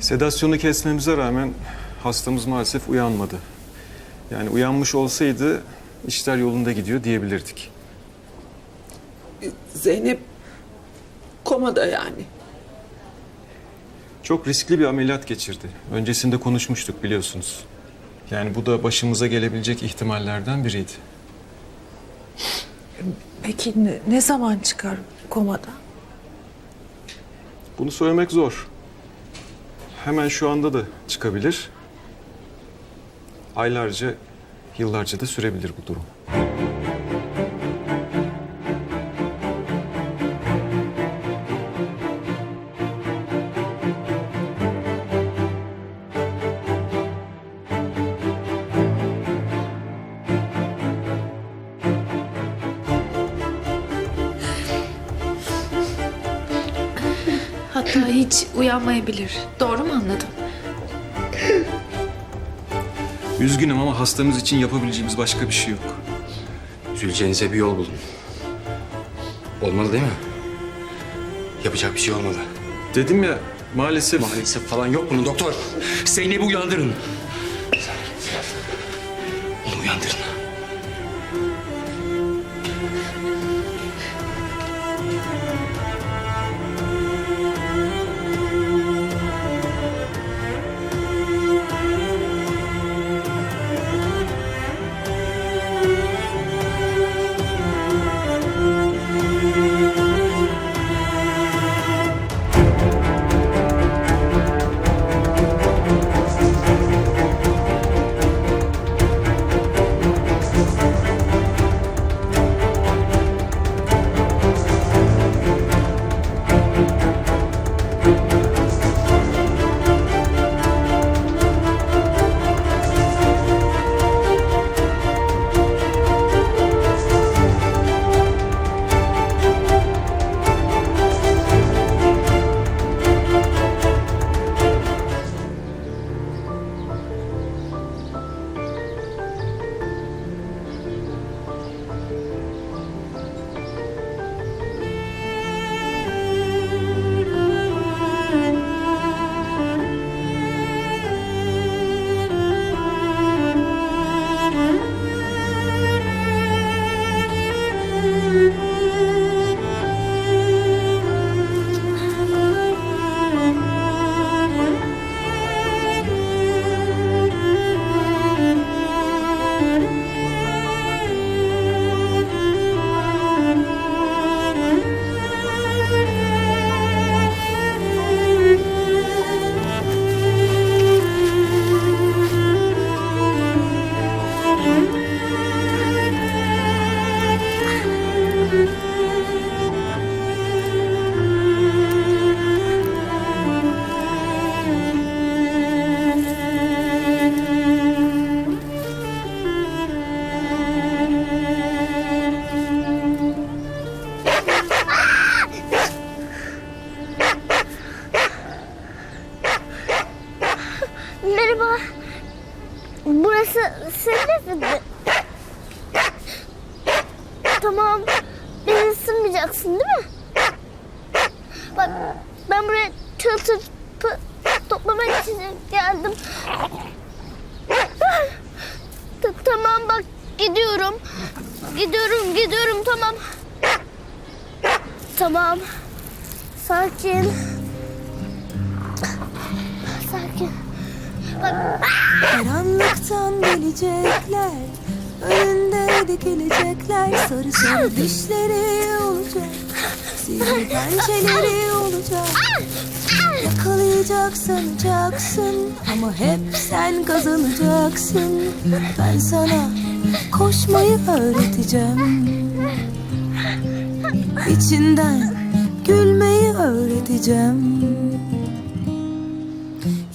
Sedasyonu kesmemize rağmen hastamız maalesef uyanmadı. Yani uyanmış olsaydı işler yolunda gidiyor diyebilirdik. Zeynep komada yani. Çok riskli bir ameliyat geçirdi. Öncesinde konuşmuştuk biliyorsunuz. Yani bu da başımıza gelebilecek ihtimallerden biriydi. Peki ne, ne zaman çıkar komada? Bunu söylemek zor. Hemen şu anda da çıkabilir. Aylarca, yıllarca da sürebilir bu durum. Hatta hiç uyanmayabilir. Doğru mu anladım? Üzgünüm ama hastamız için yapabileceğimiz başka bir şey yok. Üzüleceğinize bir yol bulun. Olmalı değil mi? Yapacak bir şey olmalı. Dedim ya maalesef... Maalesef falan yok bunun doktor. Zeynep'i uyandırın. Senin evin mi? Tamam. Beni ısırmayacaksın değil mi? Bak ben buraya tığ tırpı toplamak için geldim. Ta- tamam bak gidiyorum. Gidiyorum gidiyorum tamam. Tamam. Sakin. Sakin. Bak Karanlıktan gelecekler Önünde dikilecekler Sarı sarı dişleri olacak Sivri pençeleri olacak. Yakalayacak sanacaksın Ama hep sen kazanacaksın. Ben sana koşmayı öğreteceğim. İçinden gülmeyi öğreteceğim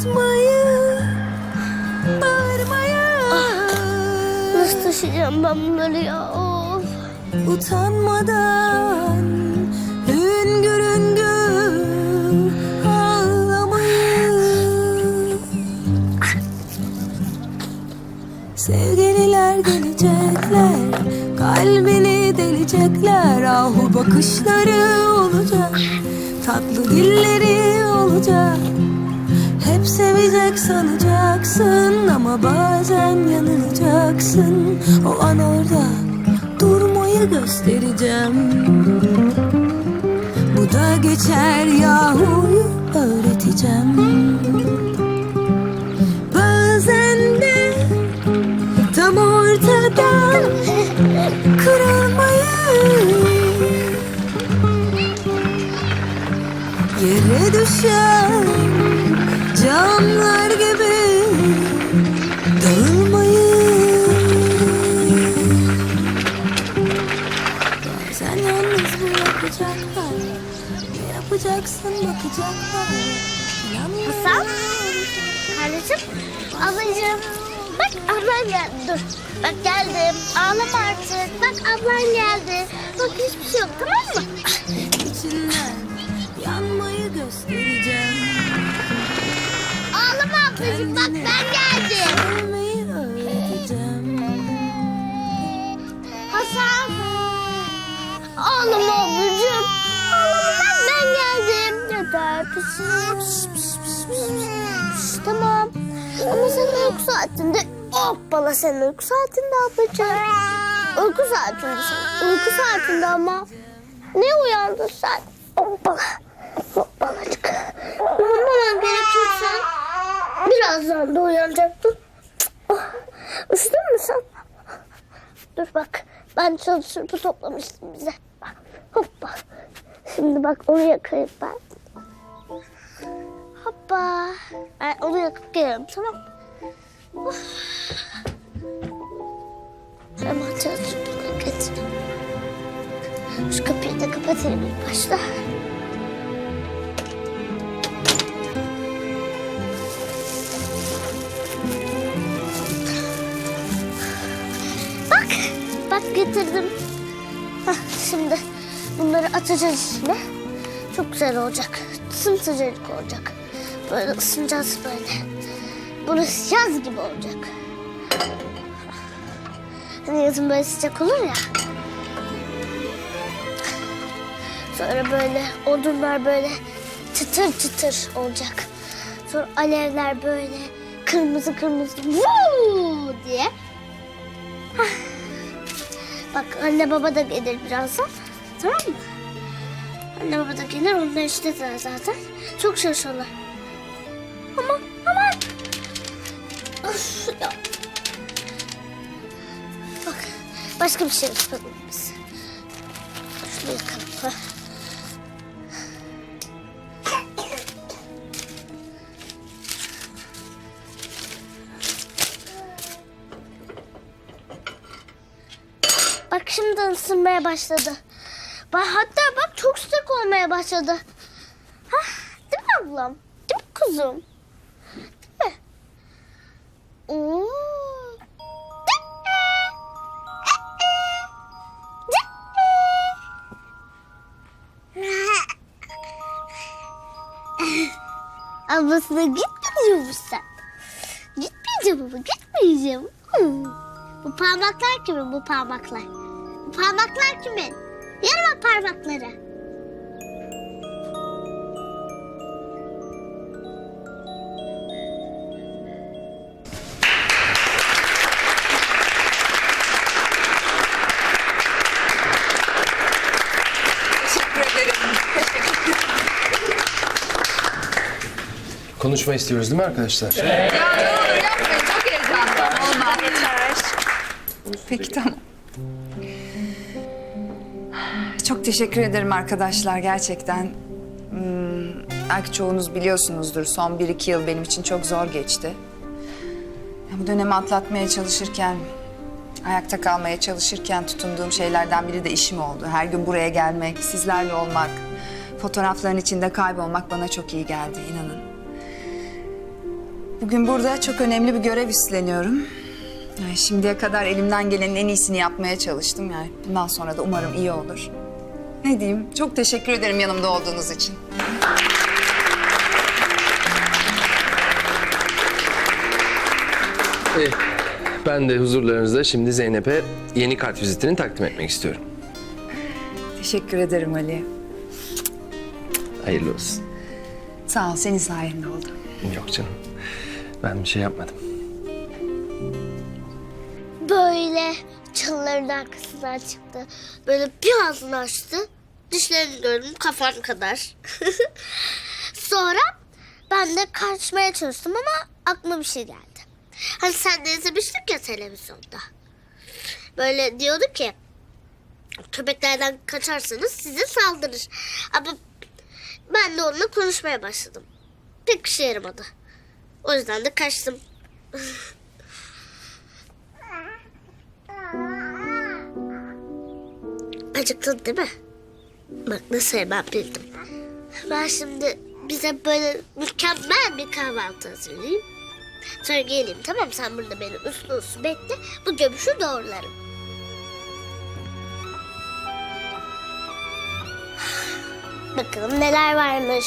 Susmayı, bağırmayı. Ah, nasıl taşıyacağım ben bunları ya? Of. Utanmadan, hüngür hüngür. Sevgililer gelecekler, kalbini delecekler. Ahu bakışları olacak, tatlı dilleri olacak sevecek sanacaksın ama bazen yanılacaksın. O an orada durmayı göstereceğim. Bu da geçer yahuyu öğreteceğim. Bazen de tam ortadan kırılmayı Yere düşen camlar gibi dağılmayı Sen yalnız bırakacaklar Ne yapacaksın bakacaklar. Hasan? Kardeşim, ablacığım. Bak ablan geldi. Dur. Bak geldim. Ağlama artık. Bak ablan geldi. Bak hiçbir şey yok tamam mı? İçinden yanmayı göstereceğim Ablacığım. Bak ben geldim. Hasan. Ağlama ablacığım. Ağlama bak ben geldim. Yeter. Pis. Tamam. Ama sen uyku saatinde... Hoppala sen uyku saatinde ablacığım. Uyku saatinde sen. Uyku saatinde ama. Ne uyandın sen? Hoppala. Hoppalacık. Uyanmaman gerekirse birazdan da uyanacaktın. Oh, Üşüdün mü sen? Dur bak. Ben çalı sırpı toplamıştım bize. Hoppa. Şimdi bak onu yakayım ben. Hoppa. Ben onu yakıp gelirim tamam? Of. Hemen çalı getireyim. Şu kapıyı da kapatayım ilk başta. Bak getirdim. Hah, şimdi bunları atacağız içine. Çok güzel olacak. Sımsıcacık olacak. Böyle ısınacağız böyle. Burası yaz gibi olacak. Hani yazın böyle sıcak olur ya. Sonra böyle odunlar böyle çıtır çıtır olacak. Sonra alevler böyle kırmızı kırmızı vuu diye. Bak anne baba da gelir birazdan. Tamam mı? Anne baba da gelir onlar işte zaten. Çok şaşırırlar. Aman aman. Of ya. Bak başka bir şey yapalım biz. Isınmaya başladı. Hatta bak çok sıcak olmaya başladı. Hah, değil mi ablam? Değil mi kuzum? Değil. Ablasına gitmeyeceğim mi sen? Gitmeyeceğim ama gitmeyeceğim. Hmm. Bu parmaklar kimin bu parmaklar? Parmaklar kimin? Yarım parmakları. Konuşma istiyoruz değil mi arkadaşlar? Peki tamam. Çok teşekkür ederim arkadaşlar gerçekten. Hmm, belki çoğunuz biliyorsunuzdur. Son bir iki yıl benim için çok zor geçti. Bu dönemi atlatmaya çalışırken, ayakta kalmaya çalışırken tutunduğum şeylerden biri de işim oldu. Her gün buraya gelmek, sizlerle olmak, fotoğrafların içinde kaybolmak bana çok iyi geldi inanın. Bugün burada çok önemli bir görev üstleniyorum. Yani şimdiye kadar elimden gelenin en iyisini yapmaya çalıştım yani. Bundan sonra da umarım iyi olur. Ne diyeyim? Çok teşekkür ederim yanımda olduğunuz için. Ee, ben de huzurlarınızda şimdi Zeynep'e yeni kart vizitini takdim etmek istiyorum. Teşekkür ederim Ali. Hayırlı olsun. Sağ ol, senin sayende oldu. Yok canım. Ben bir şey yapmadım. Böyle çalıların arkasından çıktı. Böyle bir ağzını açtı. Dişlerini gördüm kafan kadar. Sonra ben de kaçmaya çalıştım ama aklıma bir şey geldi. Hani sen de izlemiştik ya televizyonda. Böyle diyordu ki köpeklerden kaçarsanız size saldırır. Ama ben de onunla konuşmaya başladım. Pek bir şey yaramadı. O yüzden de kaçtım. Acıktın değil mi? Bak nasıl hemen bildim. Ben şimdi bize böyle mükemmel bir kahvaltı hazırlayayım. Sonra geleyim tamam? Sen burada beni uslu uslu bekle. Bu göbüşü doğrularım. Bakalım neler varmış.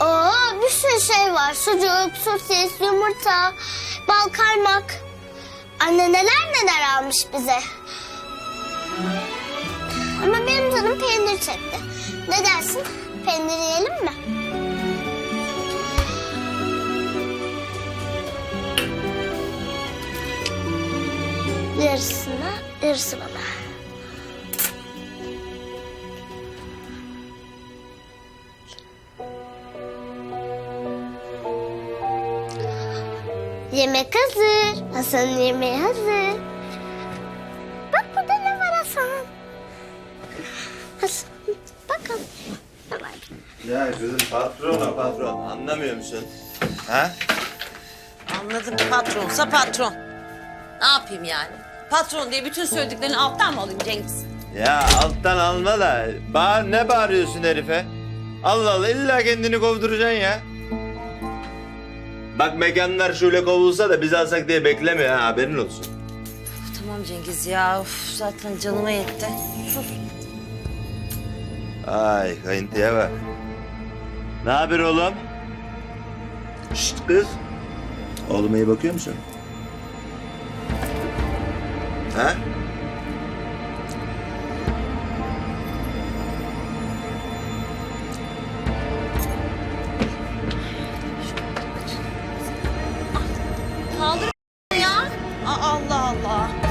Oo bir sürü şey var. Sucuk, sosis, yumurta, bal kaymak. Anne neler neler almış bize. Ama benim canım peynir çekti. Ne dersin? Peynir yiyelim mi? Yarısına, yarısı bana. Yemek hazır. Hasan'ın yemeği hazır. Patron patron anlamıyor musun? Ha? Anladım patronsa patron. Ne yapayım yani? Patron diye bütün söylediklerini alttan mı alayım Cengiz? Ya alttan alma da bağır ne bağırıyorsun herife? Allah Allah illa kendini kovduracaksın ya. Bak mekanlar şöyle kovulsa da biz alsak diye bekleme ha haberin olsun. Tamam Cengiz ya of, zaten canıma yetti. Sus. Ay kayıntıya bak. Ne haber oğlum? Şşt kız. Oğluma iyi bakıyor musun? Ha? Kaldır ya. Aa, Allah Allah.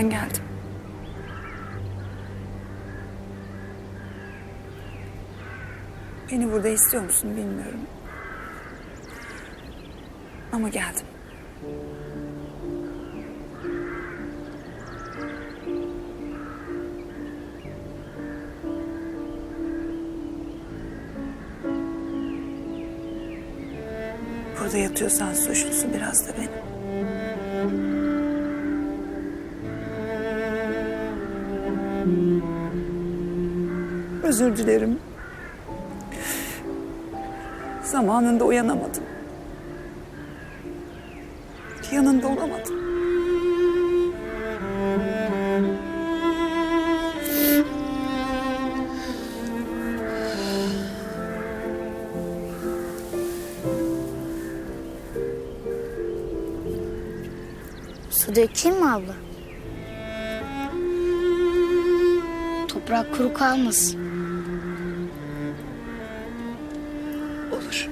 Ben geldim. Beni burada istiyor musun bilmiyorum. Ama geldim. Burada yatıyorsan suçlusu biraz da benim. Özür dilerim. Zamanında uyanamadım. Yanında olamadım. Su dökeyim mi abla? Toprak kuru kalmasın. Olur.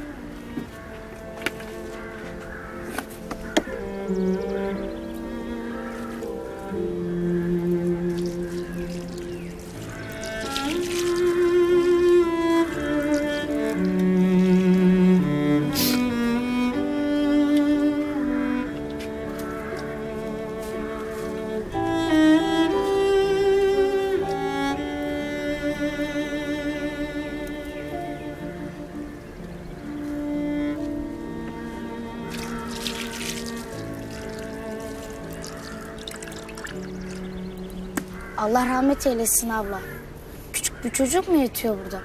Allah rahmet eylesin abla. Küçük bir çocuk mu yatıyor burada?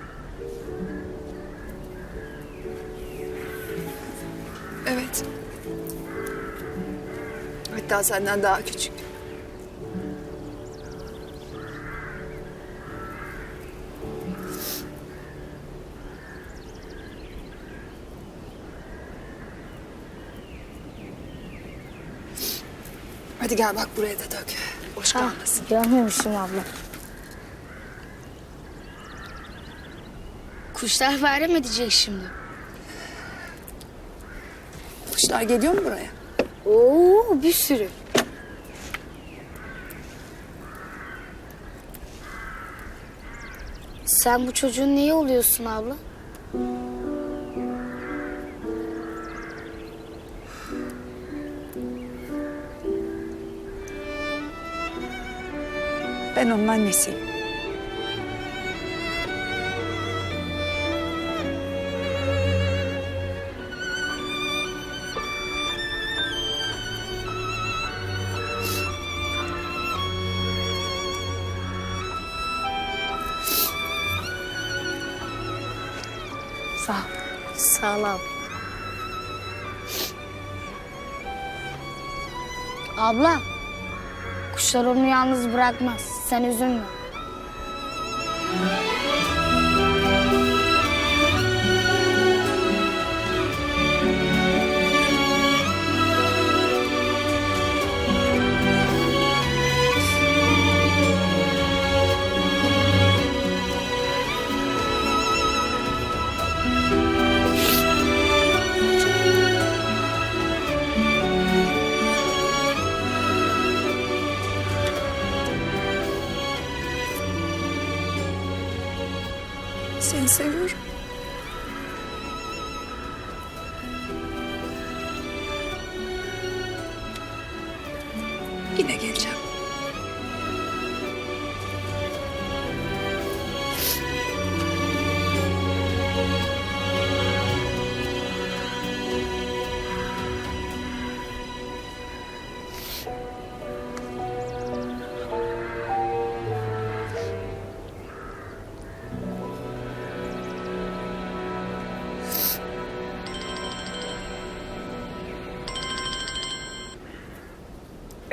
Evet. Hatta senden daha küçük. Hadi gel bak buraya da dök. Boş kalmasın. görmemişim abla. Kuşlar bayram edecek şimdi. Kuşlar geliyor mu buraya? Oo bir sürü. Sen bu çocuğun neyi oluyorsun abla? Ben onun annesiyim. Abla, kuşlar onu yalnız bırakmaz. Sen üzülme. Yine geleceğim.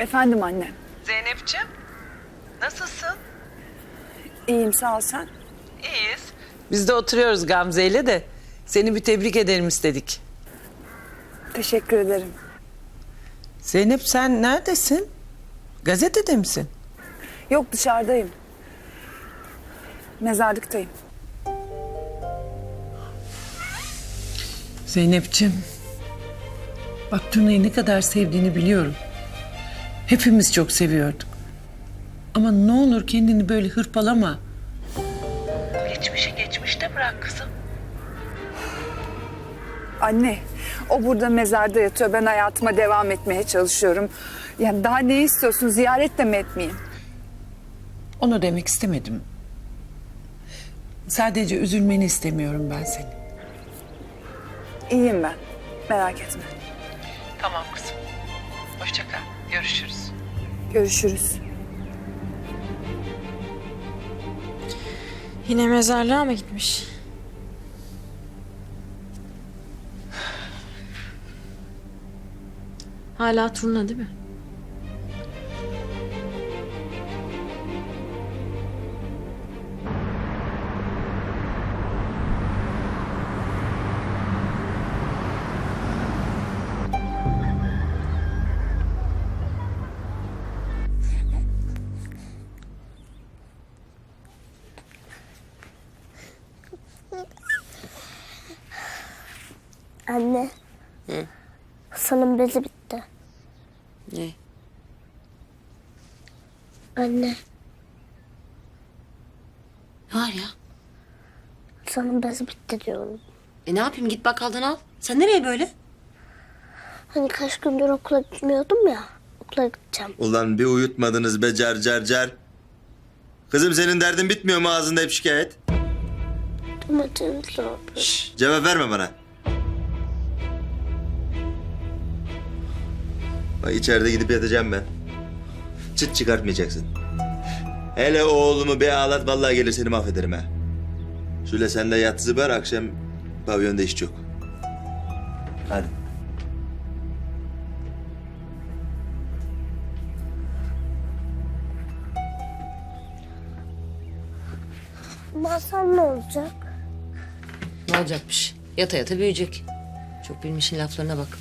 Efendim anne. Zeynep'ciğim nasılsın? İyiyim sağ ol sen. İyiyiz. Biz de oturuyoruz Gamze ile de seni bir tebrik edelim istedik. Teşekkür ederim. Zeynep sen neredesin? Gazetede misin? Yok dışarıdayım. Mezarlıktayım. Zeynep'ciğim. Bak Tuna'yı ne kadar sevdiğini biliyorum. Hepimiz çok seviyorduk. Ama ne olur kendini böyle hırpalama. Geçmişi geçmişte bırak kızım. Anne, o burada mezarda yatıyor. Ben hayatıma devam etmeye çalışıyorum. Yani daha ne istiyorsun? Ziyaret de mi etmeyeyim? Onu demek istemedim. Sadece üzülmeni istemiyorum ben seni. İyiyim ben. Merak etme. Tamam kızım. Hoşça kal. Görüşürüz. Görüşürüz. Yine mezarlığa mı gitmiş? Hala turna değil mi? Anne. Hı? Hasan'ın bezi bitti. Ne? Anne. Ne var ya? Hasan'ın bezi bitti diyorum. E ne yapayım git bakkaldan al. Sen nereye böyle? Hani kaç gündür okula gitmiyordum ya. Okula gideceğim. Ulan bir uyutmadınız be car car car. Kızım senin derdin bitmiyor mu ağzında hep şikayet? Domatesini sor. Şş, cevap verme bana. Bak içeride gidip yatacağım ben. Çıt çıkartmayacaksın. Hele oğlumu bir ağlat vallahi gelir seni mahvederim ha. Şöyle sen de yat zıbar akşam pavyonda iş yok. Hadi. Hasan ne olacak? Ne olacakmış? Yata yata büyüyecek. Çok bilmişin laflarına bak.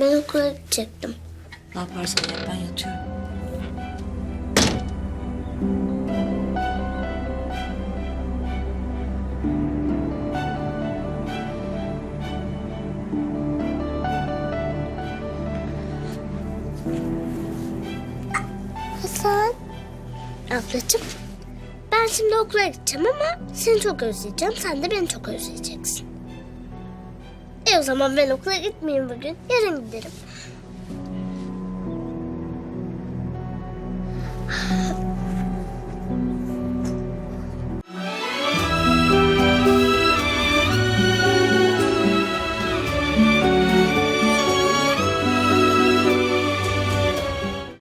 Ben okula gidecektim. Ne yaparsan yap ben yatıyorum. Hasan. Ablacığım. Ben şimdi okula gideceğim ama seni çok özleyeceğim. Sen de beni çok özleyeceksin. O zaman ben okula gitmeyeyim bugün. Yarın giderim.